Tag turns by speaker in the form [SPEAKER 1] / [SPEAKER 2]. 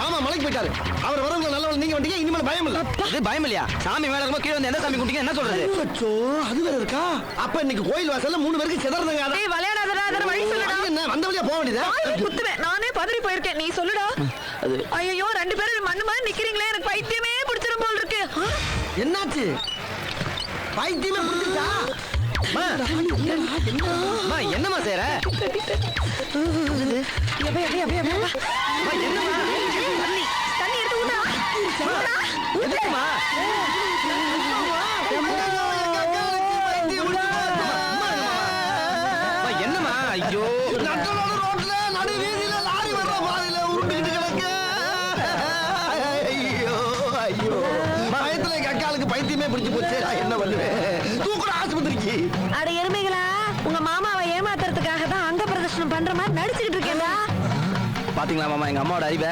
[SPEAKER 1] மாமா மலைக்கு போயிட்டாரு அவர் வரவங்க நல்லவங்க நீங்க வந்தீங்க இனிமேல் பயம் இல்ல
[SPEAKER 2] இது பயம் இல்லையா சாமி மேல இருக்கும்போது கீழே வந்து எந்த சாமி கும்பிட்டீங்க என்ன சொல்றது
[SPEAKER 1] அச்சோ அது வேற இருக்கா அப்ப இன்னைக்கு கோயில் வாசல்ல மூணு பேருக்கு சிதறதுங்க.
[SPEAKER 3] டேய் விளையாடாதடா அதர வழி சொல்லுடா
[SPEAKER 1] அது என்ன வந்த வழியா போக வேண்டியதா
[SPEAKER 3] வாயில குத்துவேன் நானே பதறி போயிருக்கேன் நீ சொல்லுடா
[SPEAKER 2] அது
[SPEAKER 3] ஐயோ ரெண்டு பேரும் மண்ணு மாதிரி நிக்கிறீங்களே எனக்கு பைத்தியமே பிடிச்சிரும் போல் இருக்கு ஆ?
[SPEAKER 1] என்னாச்சு பைத்தியமே
[SPEAKER 2] அம்மா, என்னம்மா செய்யற
[SPEAKER 3] எப்ப,
[SPEAKER 2] என்னம்மா? ஐயோ.
[SPEAKER 1] ரோட்ல நடு வீதியில லாரி வர்ற பாதையில உருண்டுகிட்டு கிடக்கு. ஐயோ ஐயோ. பயத்துல எங்க அக்காளுக்கு பைத்தியமே பிடிச்சு போச்சு. நான் என்ன பண்ணுவேன்? தூக்குற ஆஸ்பத்திரிக்கு.
[SPEAKER 3] அட எருமைகளா உங்க மாமாவை ஏமாத்துறதுக்காக தான் அங்க பிரதர்ஷனம் பண்ற மாதிரி நடிச்சுக்கிட்டு இருக்கேன்டா.
[SPEAKER 2] பாத்தீங்களா மாமா எங்க அம்மாவோட அறிவை?